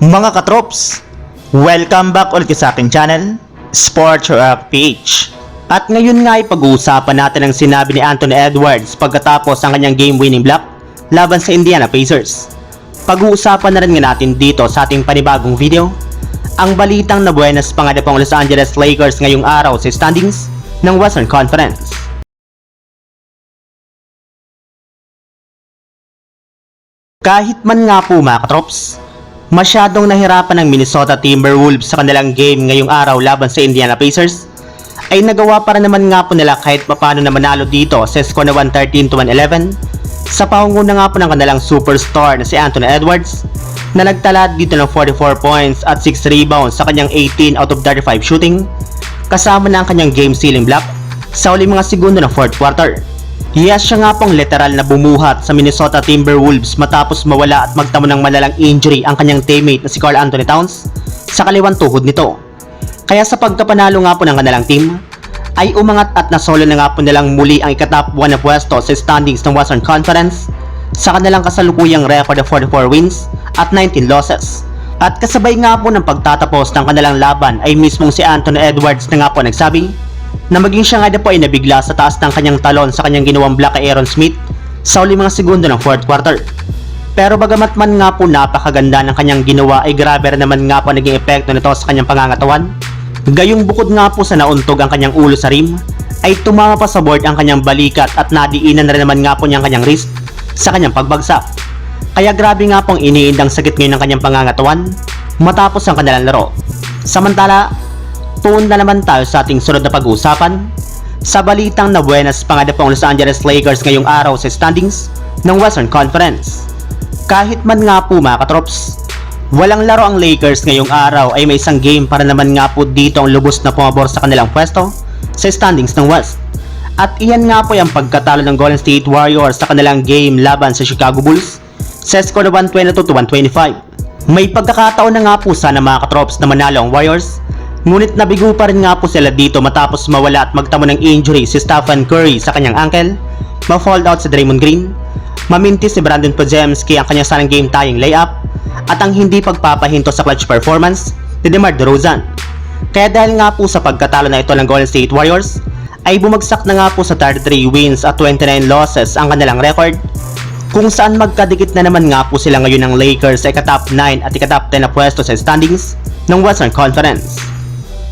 Mga katrops, welcome back ulit sa aking channel, Sports Rock PH. At ngayon nga ay pag-uusapan natin ang sinabi ni Anthony Edwards pagkatapos ang kanyang game-winning block laban sa Indiana Pacers. Pag-uusapan na rin nga natin dito sa ating panibagong video, ang balitang na buenas pa nga na pong Los Angeles Lakers ngayong araw sa standings ng Western Conference. Kahit man nga po mga katrops, masyadong nahirapan ng Minnesota Timberwolves sa kanilang game ngayong araw laban sa Indiana Pacers, ay nagawa para naman nga po nila kahit papano na manalo dito sa score na 113 to 111 sa pangunguna nga po ng kanilang superstar na si Anthony Edwards na nagtala dito ng 44 points at 6 rebounds sa kanyang 18 out of 35 shooting kasama na ang kanyang game sealing block sa uling mga segundo ng 4th quarter. Yes, siya nga pong literal na bumuhat sa Minnesota Timberwolves matapos mawala at magtamo ng malalang injury ang kanyang teammate na si Carl Anthony Towns sa kaliwang tuhod nito. Kaya sa pagkapanalo nga po ng kanilang team, ay umangat at nasolo na nga po nilang muli ang ikatap 1 na pwesto sa standings ng Western Conference sa kanilang kasalukuyang record of 44 wins at 19 losses. At kasabay nga po ng pagtatapos ng kanilang laban ay mismong si Anthony Edwards na nga po nagsabi na maging siya nga na po ay nabigla sa taas ng kanyang talon sa kanyang ginawang block kay Aaron Smith sa uli mga segundo ng 4th quarter. Pero bagamat man nga po napakaganda ng kanyang ginawa ay grabe naman nga po naging epekto nito sa kanyang pangangatawan. Gayong bukod nga po sa nauntog ang kanyang ulo sa rim, ay tumama pa sa board ang kanyang balikat at nadiinan na rin naman nga po niyang kanyang wrist sa kanyang pagbagsak. Kaya grabe nga pong iniindang sakit ngayon ng kanyang pangangatawan matapos ang kanilang laro. Samantala, tuon na naman tayo sa ating sunod na pag-uusapan sa balitang na buenas pa nga na pong Los Angeles Lakers ngayong araw sa standings ng Western Conference. Kahit man nga po mga katrops, walang laro ang Lakers ngayong araw ay may isang game para naman nga po dito ang lubos na pumabor sa kanilang pwesto sa standings ng West. At iyan nga po yung pagkatalo ng Golden State Warriors sa kanilang game laban sa Chicago Bulls sa score na 122 to 125. May pagkakataon na nga po sana mga katrops na manalo ang Warriors Ngunit nabigo pa rin nga po sila dito matapos mawala at magtamo ng injury si Stephen Curry sa kanyang ankle, ma-fold out si Draymond Green, mamintis si Brandon Podziemski ang kanyang sanang game tying layup, at ang hindi pagpapahinto sa clutch performance ni DeMar DeRozan. Kaya dahil nga po sa pagkatalo na ito ng Golden State Warriors, ay bumagsak na nga po sa 33 wins at 29 losses ang kanilang record kung saan magkadikit na naman nga po sila ngayon ng Lakers sa ikatop 9 at ikatop 10 na pwesto sa standings ng Western Conference.